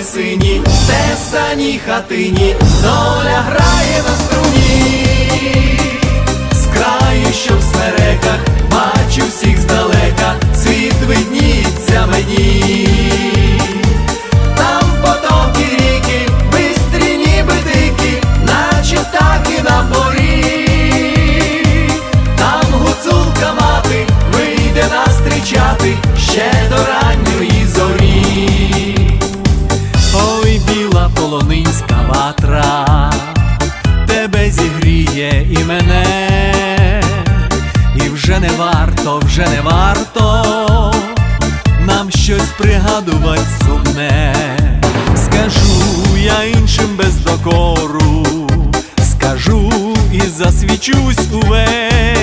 гори сині, тесані хатині, доля грає на струні, з краю, що в смереках, бачу всіх здалека, світ видніться мені. Там потоки ріки, бистрі ніби наче птахи на порі. Там гуцулка мати вийде нас зустрічати ще до ранньої полонинська ватра, тебе зігріє і мене, і вже не варто, вже не варто нам щось пригадувати сумне. Скажу я іншим без докору, скажу і засвічусь увесь.